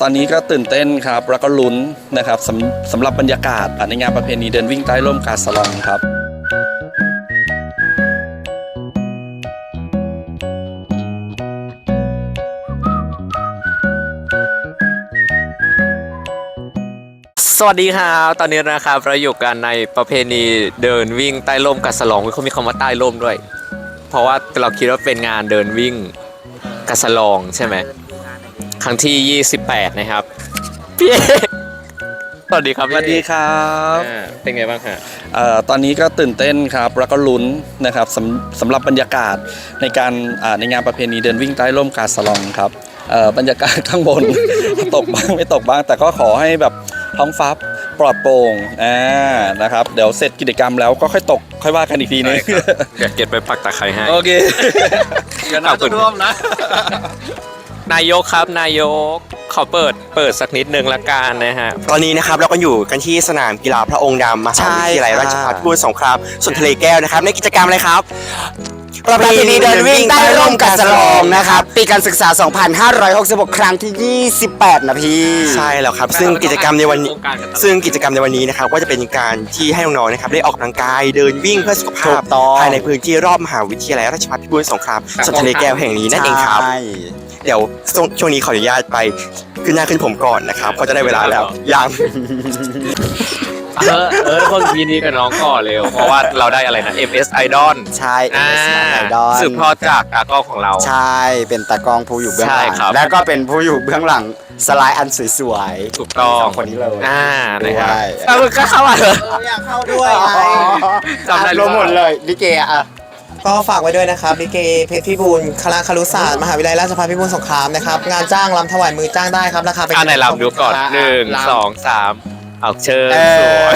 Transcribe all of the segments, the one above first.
ตอนนี้ก็ตื่นเต้นครับ แล้วก็ลุ้นนะครับสำสำหรับบรรยากาศในงานประเพณีเดินวิ่งใต้ร่มกาสลองครับ สวัสดีครับ ตอนนี้นะครับเราอยู่กันในประเพณีเดินวิ่งใต้ร่มกัสลองเขามีคำว่าใต้ร่มด้วย เพราะว่าเราคิดว่าเป็นงานเดินวิ่งกัสลองใช่ไหม ครั้งที่ 28 นะครับพี่เอกสวัสดีครับสพี่วัสดีครับ อ่าเป็นไงบ้างฮะ เอ่อตอนนี้ก็ตื่นเต้นครับแล้วก็ลุ้นนะครับสำสำหรับบรรยากาศในการอ่าในงานประเพณีเดินวิ่งใต้ร่มกาสะลองครับเอ่อบรรยากาศข้างบน ตกบ้างไม่ตกบ้าง แต่ก็ขอให้แบบท้องฟ้าปลอดโปร่งอ่านะครับเดี๋ยวเสร็จกิจกรรมแล้วก็ค่อยตกค่อยว่ากันอีกทีนึงเดี๋ยวเก็บไปปักตะไคร้ให้ โอเคเดี๋ยวขอบคุณ นายกครับนายกขอเปิดเปิดสักนิดนึงละกันนะฮะ ตอนนี้นะครับเราก็อยู่กันที่สนามกีฬาพระองค์ดำมหาใช่วิทยาลัยราชภัฏพิบูลสงครามส่วนทะเลแก้วนะครับ ในกิจกรรมอะไรครับ ประเพณีเดินวิ่งใต้ร่มกาสะลองนะครับ ปีการศึกษา 2566 ครั้งที่ 28 นะพี่ ใช่แล้วครับ ซึ่งกิจกรรมในวันนี้ ซึ่งกิจกรรมในวันนี้นะครับก็จะเป็นการที่ให้น้องๆนะครับได้ออกกำลังกายเดินวิ่งเพื่อสุขภาถูพกต้องภายในพื้นที่รอบมหาวิทยาลัยราชภัฏพิบูลสงครามส่วนทะเลแก้วแห่งนี้นั่นเองครับใช่เดี๋ยวช่วงช่วงนี้ขออนุญาตไปขึ้นหน้าขึ้นผมก่อนนะครับเพราะจะได้เวลาแล้วยัง เออเออคนยินดีกับน้องก่อนเร็ว เพราะว่าเราได้อะไรนะ MS Idol ใช่อ่าเอสมาไอดอลสืบทอดจากอากล้องของเรา ใช่ เป็นตากล้องผู้อยู่เบื้องหลัใช่ง ครับ แล้วก็เป็นผู้อยู่เบื้องหลังสไลด์อันสวยๆถูกต้องสคนนี้เลยอ่านะครับด้วยเอามึงก็เข้ามาเถอะ อยากเข้าด้วยจำได้หรือรวเปมล่าหมดเลยลิเกอะ ก็ฝากไว้ด้วยนะครับลิเกเพชรพิบูลคณะครุศาสตร์มหาวิทยาลัยราชภัฏพิบูลสงครามนะครับงานจ้างรำถวายมือจ้างได้ครับราคาเป็น อ่าไหนลำดูก่อนหนึ่งสองสาม เอาเชิญเอสวย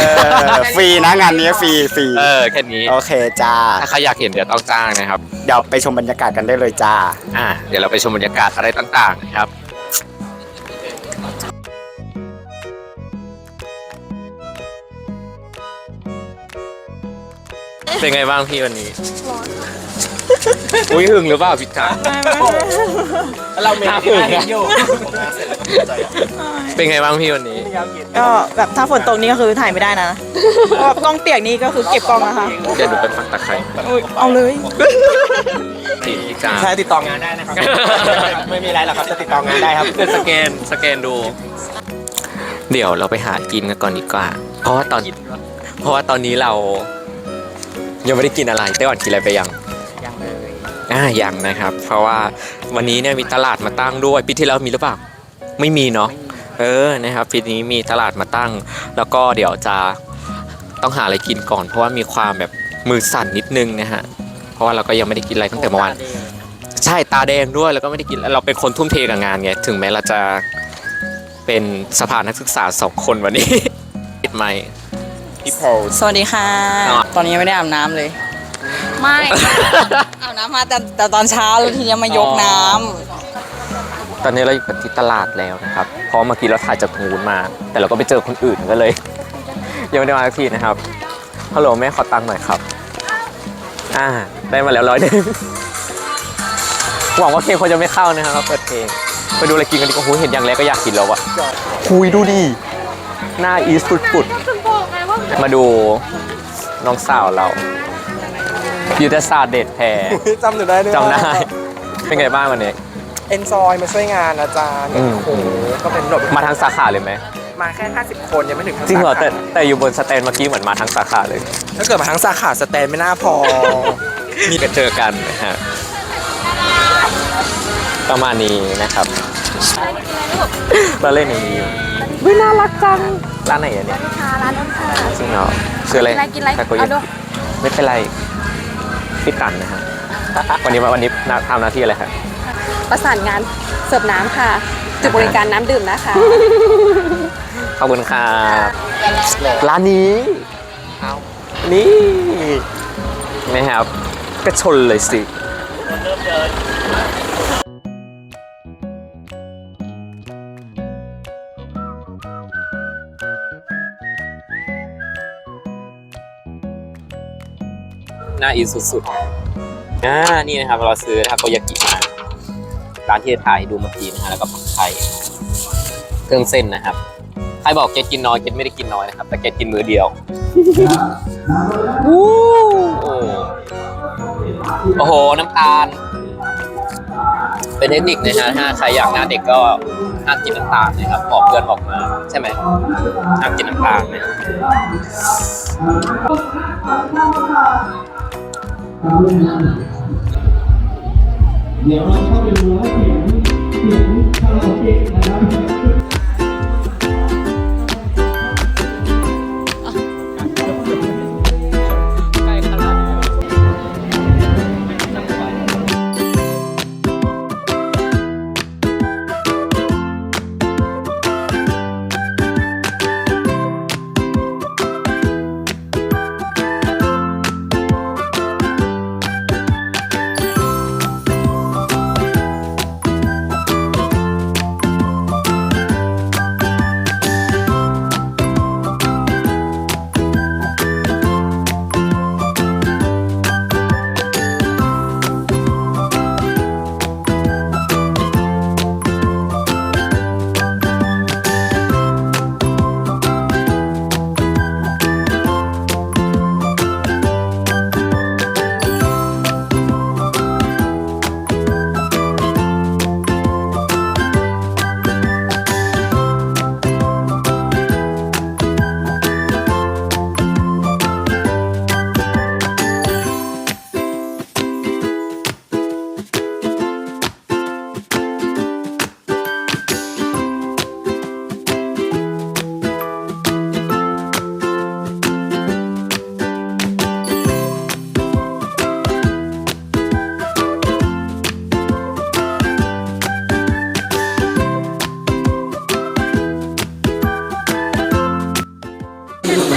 อฟรีนะงานนี้ฟรีฟรีเออแค่นี้ โอเคจ้า ถ้าใครอยากเห็นเดี๋ยวต้องจ้างนะครับ เดี๋ยวไปชมบรรยากาศกันได้เลยจ้า อ่า เดี๋ยวเราไปชมบรรยากาศอะไรต่างๆนะครับ เป็นไงบ้างพี่วันนี้อุ้ยหึงหรือเปล่าพี่จ๋าเราไม่หึงอะเป็นไงบ้างพี่วันนี้ ก็แบบถ้าฝนตกนี่ก็คือถ่ายไม่ได้นะเพราะว่ากล้องเปียกนี่ก็คือเก็บกล้องนะคะเดี๋ยวหนูไปปักตะไคร้อุ๊ยเอาเลยพี่พี่จ๋าใช่ติดต่องานได้นะครับ ไม่มีอะไรหรอกครับจะติดต่องานได้ครับ เดี๋ยวสแกนสแกนดู เดี๋ยวเราไปหากินกันก่อนดีกว่า เพราะว่าตอน เพราะว่าตอนนี้เรา ยังไม่ได้กินอะไรไต้หวันกินอะไรไปยัง ยังเลยอ่ายังนะครับ เพราะว่าวันนี้เนี่ยมีตลาดมาตั้งด้วยปีที่แล้วมีหรือเปล่า ไม่มีเนาะ เออนะครับปีนี้มีตลาดมาตั้ง แล้วก็เดี๋ยวจะต้องหาอะไรกินก่อน เพราะว่ามีความแบบมือสั่นนิดนึงนะฮะเพราะว่าเราก็ยังไม่ได้กินอะไรตั้งแต่เมื่อวานใช่ตาแดงด้วยแล้วก็ไม่ได้กินเราเป็นคนทุ่มเทกับงานไงถึงแม้เราจะเป็นสภานักศึกษาสองคนวันนี้ปิดไมค์พี่โพลสวัสดีค่ะอ๋อตอนนี้ยังไม่ได้อาบน้ำเลย ไม่ อาบน้ำมาแต่แต่ตอนเช้าแล้วทีนี้มายกน้ำ ตอนนี้เราอยู่กันที่ตลาดแล้วนะครับ เพราะเมื่อกี้เราถ่ายจากงูนมา แต่เราก็ไปเจอคนอื่นก็เลย ยังไม่ได้มาสักทีนะครับ ฮัลโหลแม่ขอตังค์หน่อยครับ อ่า ได้มาแล้วร้อยหนึงหวังว่าเพลงคนจะไม่เข้านะครับเปิดเพลง ไปดูอะไรกินกันดีกว่าหูเห็นอย่างแรกก็อยากกินแล้วอะคุยดูดิ หน้าอีสปุดๆมาดูน้องสาวเรายุทธศาสตร์เด็ดแพรจำหนูได้ด้วยจำได้ เป็นไงบ้างวันนี้ เอนจอยมาช่วยงานอาจารย์อืม โอ้โหก็เป็นแบบมาทั้งสาขาเลยไหมมาแค่ 50 คนยังไม่ถึงทั้จริงเหรอสาขาแต่แต่อยู่บนสแตนเมื่อกี้เหมือนมาทั้งสาขาเลยถ้าเกิดมาทั้งสาขาสแตนไม่น่าพอ มีกันเจอกันนะฮะประมาณนี้นะครับเราเล่นอย่างนี้วิน่ารักจังร้านไหนอะเนี่ยค่ะร้านนนท์ค่ะจริงเหรอคืออะไรกินอะไรกินอะไรทาโกยาเอาดูกิไม่เป็นไรพี่ตันนะฮะ วันนี้วันนี้ทำหน้าที่อะไรครับ ประสานงานเสิร์ฟน้ำค่ะ จุดบริการน้ำดื่มนะคะ ขอบคุณครับร้านนี้ นี่นะครับก็ชนเลยสิ น่าอินสุดๆอ่านี่นะครับ เราซื้อทาโกยากิมา ร้านที่จะถ่ายให้ดูเมื่อกี้นะฮะแล้วก็ผักไทยเครื่องเส้นนะครับ ใครบอกเกดกินน้อยเกดไม่ได้กินน้อยนะครับ แต่เกดกินมือเดียวโอ้โอ้โห น้ำตาล เป็นเทคนิคนะฮะถ้าใครอยากหน้าเด็กก็ห้ามกินน้ำตาลนะครับบอกเพื่อนบอกมา ใช่ไหมห้ามกินน้ำตาลนะ เดี๋ยวเราเข้าไปดูแล้วเสียงเสียงคาราโอเกะนะครับ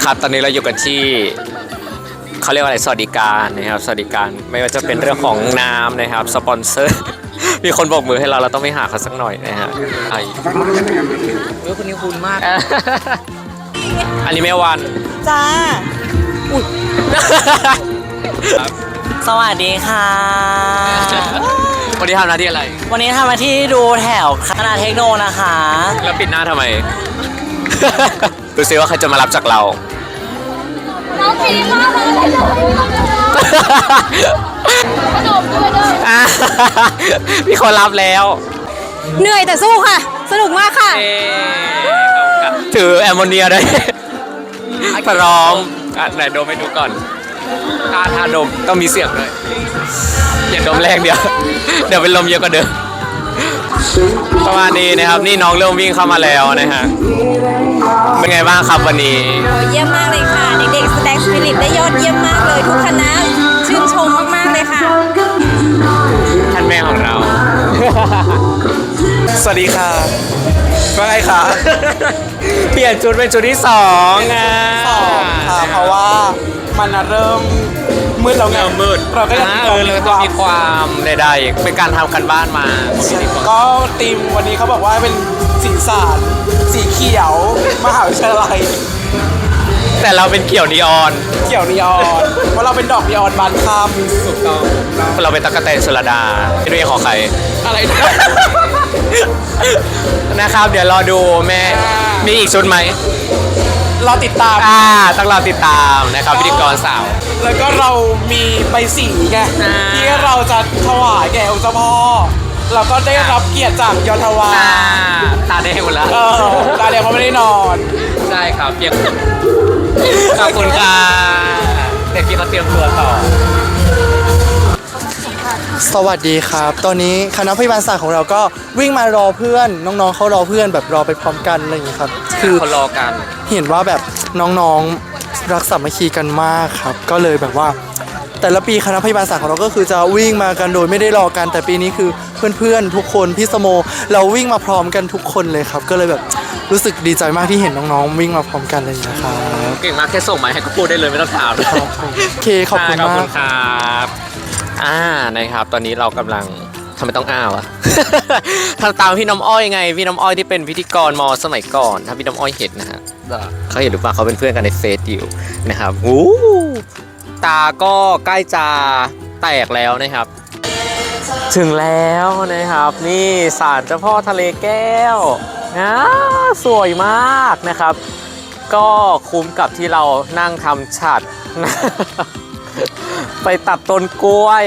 ครับ ตอนนี้เราอยู่กันที่เขาเรียกว่าอะไรสวัสดิการนะครับสวัสดิการไม่ว่าจะเป็นเรื่องของน้ำนะครับสปอนเซอร์มีคนบอกมือให้เราเราต้องไปหาเขาสักหน่อยนะฮะไอเฮ้ยคนนี้คุณมาก อันนี้แม่วันจ้าสวัสดีค่ะ วันนี้ทำหน้าที่อะไร วันนี้ทำมาที่ดูแถวคณะเทคโนนะคะ แล้วปิดหน้าทำไม ดูซิว่าใครจะมารับจากเรา น้องพีมากเลยขนมด้วยเด้ออะมีคนรับแล้วเหนื่อยแต่สู้ค่ะ สนุกมากค่ะ ถือแอมโมเนียด้วยพร้อมอะไหนดมให้ดูก่อนถ้าถ้าดมต้องมีเสียงด้วยอย่าดมแรงเดียว เดี๋ยวเป็นลมเยอะกว่าเดิม ประมาณนี้นะครับนี่น้องเริ่มวิ่งเข้ามาแล้วนะฮะเป็นไงบ้างครับวันนี้เยี่ยมมากเลยค่ะ เด็กๆแสดงสปิริตได้ยอดเยี่ยมมากเลยทุกคณะชื่นชมมากๆเลยค่ะท่านแม่ของเรา สวัสดีค่ะว่าไงคะเปลี่ยนชุดเป็นชุดที่สองอะค่ะเพราะว่ามันเริ่ม มืดแล้วไงเริ่มมืดเราก็ยังอ่าเออเราต้องมีความใดๆเป็นการทำกันบ้านมาก็ทีมวันนี้เขาบอกว่าเป็นสีสารสีเขียวมหาวิทยาลัยแต่เราเป็นเกี่ยวนีออน เขียวนีออนเพราะเราเป็นดอกนีออนบานค่ำถูกต้องเราเป็นตะกกะแตนสุรดาไม่รู้ของใคร อะไรนะนะครับ เดี๋ยวรอดูแม่มีอีกชุดไหมเราติดตาม อ่าต้องรอติดตามนะครับพิธีกรสาว แล้วก็เรามีใบสีไงอ่าที่เราจะถวายแก่องค์เจ้าพ่อเราก็ได้รับเกียรติจากยศวาอ่าตาแดงหมดแล้วเออตาเดียวเขาไม่ได้นอน ใช่ครับเพียงขอบคุณค่ะเด็กที่เขาเตรียมตัวต่อ สวัสดีครับ ตอนนี้คณะพยาบาลศาสตร์ของเราก็วิ่งมารอเพื่อน น้องๆเขารอเพื่อนแบบรอไปพร้อมกันอะไรอย่างนี้ครับ คือคนรอกัน เห็นว่าแบบน้องๆรักสามัคคีกันมากครับ ก็เลยแบบว่า แต่ละปีคณะพยาบาลศาสตร์ของเราก็คือจะวิ่งมากันโดยไม่ได้รอกันแต่ปีนี้คือเพื่อนๆทุกคนพี่สโมเราวิ่งมาพร้อมกันทุกคนเลยครับ ก็เลยแบบรู้สึกดีใจมากที่เห็นน้องๆวิ่งมาพร้อมกันเลยนะครับเก่งมากแค่ส่งมาให้ก็พูดได้เลยไม่ต้องถามโอเคขอบคุณขอบมาคุกณครับ อ่านะครับ ตอนนี้เรากำลังทำไมต้องอ้าวอะทำตามพี่น้ำอ้อยไง พี่น้ำอ้อยที่เป็นพิธีกรมสมัยก่อน ถ้าพี่น้ำอ้อยเห็นนะฮะเขาเห็นหรือเปล่าเขาเป็นเพื่อนกันในเฟซอยู่นะครับวู้ตาก็ใกล้จะแตกแล้วนะครับ ถึงแล้วนะครับนี่ศาลเจ้าพ่อทะเลแก้วอ่าสวยมากนะครับ ก็คุ้มกับที่เรานั่งทำฉัด ไปตัดต้นกล้วย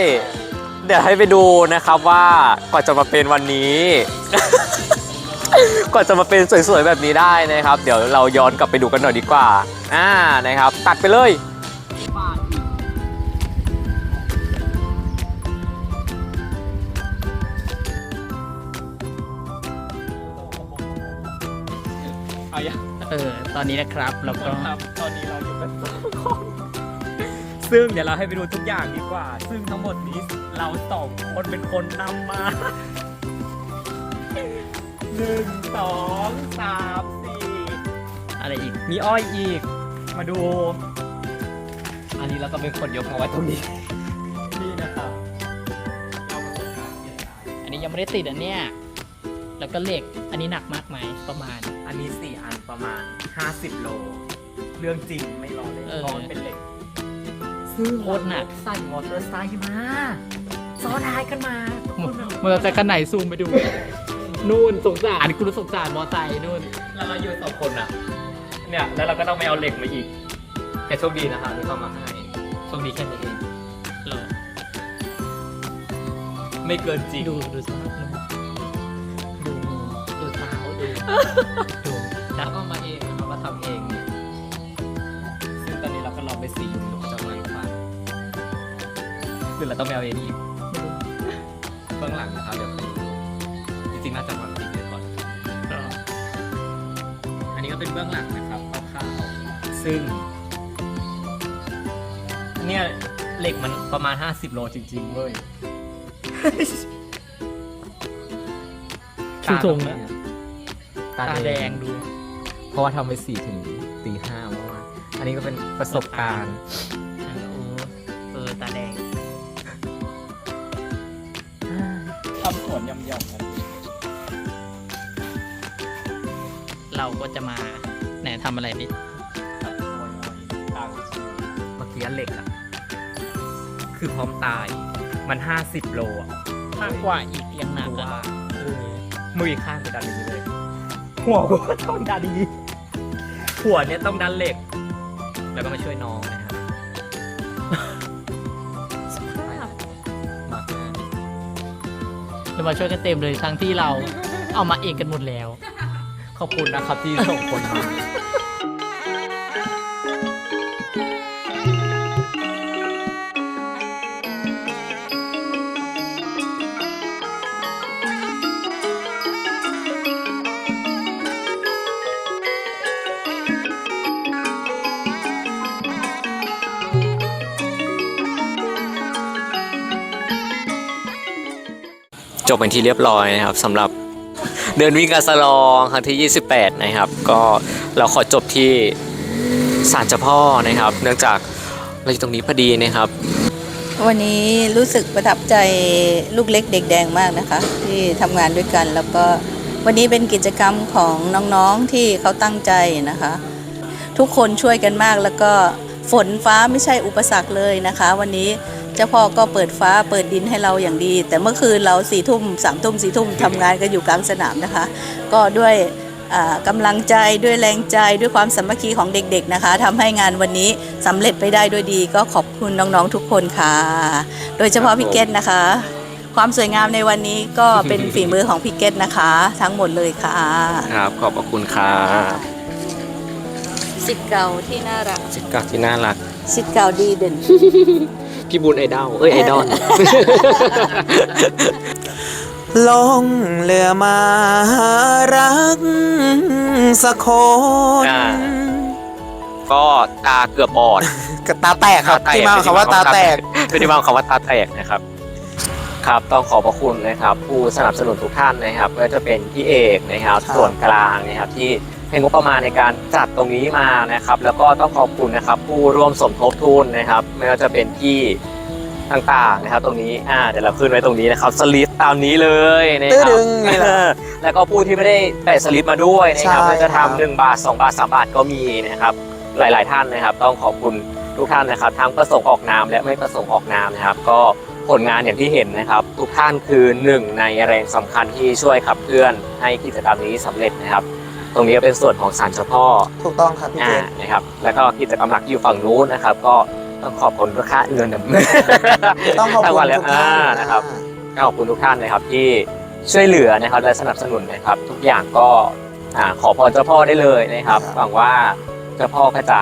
เดี๋ยวให้ไปดูนะครับว่ากว่าจะมาเป็นวันนี้ กว่าจะมาเป็นสวยๆแบบนี้ได้นะครับ เดี๋ยวเราย้อนกลับไปดูกันหน่อยดีกว่า อ่านะครับ ตัดไปเลยเออตอนนี้นะครับเราก็ครับตอนนี้เราอยู่กันสองคน ซึ่งเดี๋ยวเราให้ไปดูทุกอย่างดีกว่า ซึ่งทั้งหมดนี้เราสองคนเป็นคนนำมาหนึ่งสองสามสี่อะไรอีก มีอ้อยอีก มาดู อันนี้เราก็เป็นคนยกมาไว้ตรงนี้ นี่นะครับอันนี้ยังไม่ได้ติดอันเนี้ยแล้วก็เหล็ก อันนี้หนักมากไหมประมาณ อันนี้สี่อันประมาณ 50 โล เรื่องจริงไม่รอเลยเออ เพราะมันเป็นเหล็ก ซึ่งโคตรหนัก ใส่มอเตอร์ไซค์มาซ้อนท้ายกันมาเมื่อจะกันไหนซูมไปดู นู่นสงสารกูรู้สงสารมอไซค์นู่นแล้วเราอยู่สองคนอะ เนี่ยแล้วเราก็ต้องไปเอาเหล็กมาอีก แต่โชคดีนะคะที่เขามาให้โชคดีแค่นี้เองเหรอไม่เกินจริงดูดูสภาพมือดูมือดูเท้าดู หรือเราต้องไปเอาเองอีกเบื้องหลังนะครับเดี๋ยวไปดูจริงๆน่าจะวางติดไว้ก่อนเหรออันนี้ก็เป็นเบื้องหลังนะครับคร่าวๆซึ่ง เนี่ยเหล็กมันประมาณ 50 โลจริงๆเว้ยชูทรงนะ ตาตาแดแดงง ดู เพราะว่าทำไปสี่ถึงตีห้าเมื่อวานอันนี้ก็เป็นประสบการณ์อันโอ้เออตาแดง วนย่อมๆกันเราก็จะมาไหนทำอะไรดิตัดโอยๆตามชื่อเมื่อกี้เหล็กอะคือพร้อมตาย มัน 50 โลอะมากกว่าอีกยังหนักดูอะว่าเออมืออีกข้างไปดันอย่างนี้เลย หัวก็ต้องดันอย่างนี้หัวเนี่ยต้องดันเหล็ก แล้วก็มาช่วยน้องนะ มาช่วยกันเต็มเลยทั้งที่เราเอามาเองกันหมดแล้ว ขอบคุณนะครับที่ส่งคนมา บเป็นที่เรียบร้อยนะครับสำหรับเดินวิ่งกาสลองครั้งที่ 28 นะครับ ก็เราขอจบที่ศาลเจ้าพ่อนะครับ เนื่องจากเราอยู่ตรงนี้พอดีนะครับ วันนี้รู้สึกประทับใจลูกเล็กเด็กแดงมากนะคะ ที่ทำงานด้วยกันแล้วก็วันนี้เป็นกิจกรรมของน้องๆที่เขาตั้งใจนะคะ ทุกคนช่วยกันมากแล้วก็ฝนฟ้าไม่ใช่อุปสรรคเลยนะคะ วันนี้ เจ้าพ่อก็เปิดฟ้าเปิดดินให้เราอย่างดี แต่เมื่อคืนเราสี่ทุ่มสามทุ่มสี่ทุ่มทำงานกันอยู่กลางสนามนะคะ ก็ด้วยอ่ากำลังใจด้วยแรงใจด้วยความสามัคคีของเด็กๆนะคะทำให้งานวันนี้สำเร็จไปได้ด้วยดี ก็ขอบคุณน้องๆทุกคนค่ะ โดยเฉพาะพี่เกตนะคะ ความสวยงามในวันนี้ก็เป็นฝีมือของพี่เกตนะคะ ทั้งหมดเลยค่ะครับขอบพระคุณครับสิทธิ์เก่าที่น่ารักสิกาที่น่ารักสิทธิ์เก่าดีเด่น พี่บุญไอดอลเอ้ยไอดอลลงเรือมาหารักสักคนก็ตาเกือบบอดตาแตกครับที่มาคำว่าตาแตกคือที่มาคำว่าตาแตกนะครับ ครับต้องขอบพระคุณนะครับ ผู้สนับสนุนทุกท่านนะครับไม่ว่าจะเป็นพี่เอกนะครับส่วนกลางนะครับที่ ให้งบประมาณในการจัดตรงนี้มานะครับ แล้วก็ต้องขอบคุณนะครับ ผู้ร่วมสมทบทุนนะครับ ไม่ว่าจะเป็นที่ต่างๆนะครับ ตรงนี้อ่าเดี๋ยวเราขึ้นไว้ตรงนี้นะครับสลิปตามนี้เลยนะตื้คอรับดึงนี่แหละแล้วก็ผู้ที่ไม่ได้แปะสลิปมาด้วยนะครับใช่ก็จะครับทำหนึ่งบาทสองบาทสามบาทก็มีนะครับ หลายๆท่านนะครับ ต้องขอบคุณทุกท่านนะครับ ทั้งประสงค์ออกนามและไม่ประสงค์ออกนามนะครับ ก็ผลงานอย่างที่เห็นนะครับ ทุกท่านคือหนึ่งในแรงสำคัญที่ช่วยขับเคลื่อนให้กิจกรรมนี้สำเร็จนะครับ ตรงนี้เป็นส่วนของศาลเจ้าพ่อถูกต้องครับพี่อ่าเกดนะครับ แล้วก็กิจกรรมหลักอยู่ฝั่งนู้นนะครับ ก็ต้องขอบคุณลูกค้าเงินต้องขอบคุณทั้งวันเลยทุกท่านอ่านะครับก็ขอบคุณทุกท่านนะครับที่ช่วยเหลือนะครับและสนับสนุนนะครับ ทุกอย่างก็อ่าขอพรเจ้าพ่อได้เลยนะครับ หวังว่าเจ้าพ่อก็จะ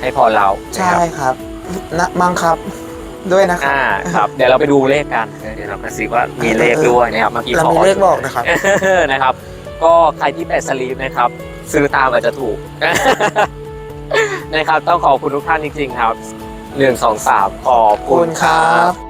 ให้พรเรานะใช่ครับครับนะมังครับด้วยนะครับ อ่าครับเดี๋ยวเราไปดูเลขกันเดี๋ยวเราไปสิว่ามีเลขด้วยนะครับเมื่อกี้เราขอมีเลขบอกนะครับนะครับ ก็ใครที่แปดสลีปนะครับ ซื้อตามอาจจะถูก นะครับ ต้องขอบคุณทุกท่านจริงๆครับหนึ่งสองสามขอบคุณครับ